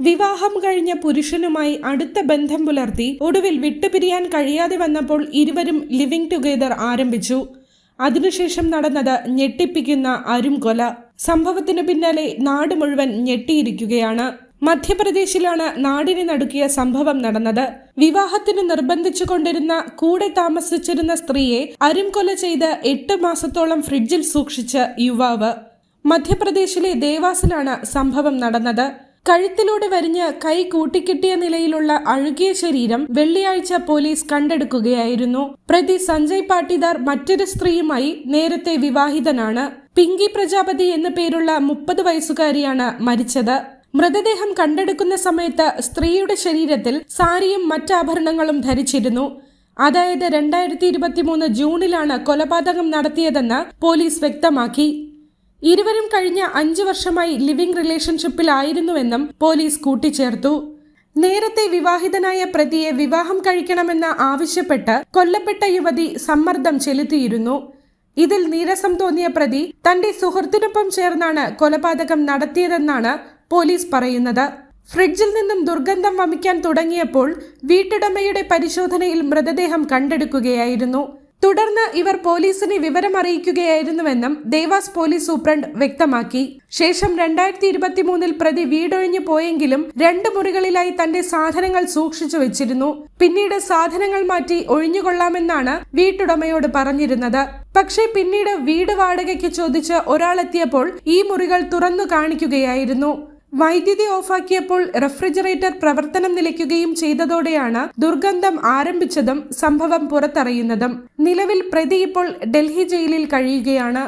വിവാഹം കഴിഞ്ഞ പുരുഷനുമായി അടുത്ത ബന്ധം പുലർത്തി ഒടുവിൽ വിട്ടുപിരിയാൻ കഴിയാതെ വന്നപ്പോൾ ഇരുവരും ലിവിംഗ് ടുഗെദർ ആരംഭിച്ചു. അതിനുശേഷം നടന്നത് ഞെട്ടിപ്പിക്കുന്ന അരും കൊല. സംഭവത്തിന് പിന്നാലെ നാട് മുഴുവൻ ഞെട്ടിയിരിക്കുകയാണ്. മധ്യപ്രദേശിലാണ് നാടിനെ നടുക്കിയ സംഭവം നടന്നത്. വിവാഹത്തിന് നിർബന്ധിച്ചു കൊണ്ടിരുന്ന കൂടെ താമസിച്ചിരുന്ന സ്ത്രീയെ അരുംകൊല ചെയ്ത് എട്ട് മാസത്തോളം ഫ്രിഡ്ജിൽ സൂക്ഷിച്ച യുവാവ്. മധ്യപ്രദേശിലെ ദേവാസിലാണ് സംഭവം നടന്നത്. കഴുത്തിലൂടെ വരിഞ്ഞ് കൈ കൂട്ടിക്കിട്ടിയ നിലയിലുള്ള അഴുകിയ ശരീരം വെള്ളിയാഴ്ച പോലീസ് കണ്ടെടുക്കുകയായിരുന്നു. പ്രതി സഞ്ജയ് പാട്ടിദാർ മറ്റൊരു സ്ത്രീയുമായി നേരത്തെ വിവാഹിതനാണ്. പിങ്കി പ്രജാപതി എന്ന പേരുള്ള മുപ്പത് വയസ്സുകാരിയാണ് മരിച്ചത്. മൃതദേഹം കണ്ടെടുക്കുന്ന സമയത്ത് സ്ത്രീയുടെ ശരീരത്തിൽ സാരിയും മറ്റാഭരണങ്ങളും ധരിച്ചിരുന്നു. അതായത് രണ്ടായിരത്തി ഇരുപത്തിമൂന്ന് ജൂണിലാണ് കൊലപാതകം നടത്തിയതെന്ന് പോലീസ് വ്യക്തമാക്കി. ഇരുവരും കഴിഞ്ഞ അഞ്ചു വർഷമായി ലിവിംഗ് റിലേഷൻഷിപ്പിലായിരുന്നുവെന്നും പോലീസ് കൂട്ടിച്ചേർത്തു. നേരത്തെ വിവാഹിതനായ പ്രതിയെ വിവാഹം കഴിക്കണമെന്ന് ആവശ്യപ്പെട്ട് കൊല്ലപ്പെട്ട യുവതി സമ്മർദ്ദം ചെലുത്തിയിരുന്നു. ഇതിൽ നീരസം തോന്നിയ പ്രതി തന്റെ സുഹൃത്തിനൊപ്പം ചേർന്നാണ് കൊലപാതകം നടത്തിയതെന്നാണ് പോലീസ് പറയുന്നത്. ഫ്രിഡ്ജിൽ നിന്നും ദുർഗന്ധം വമിക്കാൻ തുടങ്ങിയപ്പോൾ വീട്ടുടമയുടെ പരിശോധനയിൽ മൃതദേഹം കണ്ടെടുക്കുകയായിരുന്നു. തുടർന്ന് ഇവർ പോലീസിനെ വിവരം അറിയിക്കുകയായിരുന്നുവെന്നും ദേവാസ് പോലീസ് സൂപ്രണ്ട് വ്യക്തമാക്കി. ശേഷം രണ്ടായിരത്തി ഇരുപത്തി മൂന്നിൽ പ്രതി വീടൊഴിഞ്ഞു പോയെങ്കിലും രണ്ട് മുറികളിലായി തന്റെ സാധനങ്ങൾ സൂക്ഷിച്ചു വെച്ചിരുന്നു. പിന്നീട് സാധനങ്ങൾ മാറ്റി ഒഴിഞ്ഞുകൊള്ളാമെന്നാണ് വീട്ടുടമയോട് പറഞ്ഞിരുന്നത്. പക്ഷേ പിന്നീട് വീട് വാടകയ്ക്ക് ചോദിച്ച് ഒരാളെത്തിയപ്പോൾ ഈ മുറികൾ തുറന്നു കാണിക്കുകയായിരുന്നു. വൈദ്യുതി ഓഫാക്കിയപ്പോൾ റെഫ്രിജറേറ്റർ പ്രവർത്തനം നിലയ്ക്കുകയും ചെയ്തതോടെയാണ് ദുർഗന്ധം ആരംഭിച്ചതും സംഭവം പുറത്തറിയുന്നതും. നിലവിൽ പ്രതി ഇപ്പോൾ ഡൽഹി ജയിലിൽ കഴിയുകയാണ്.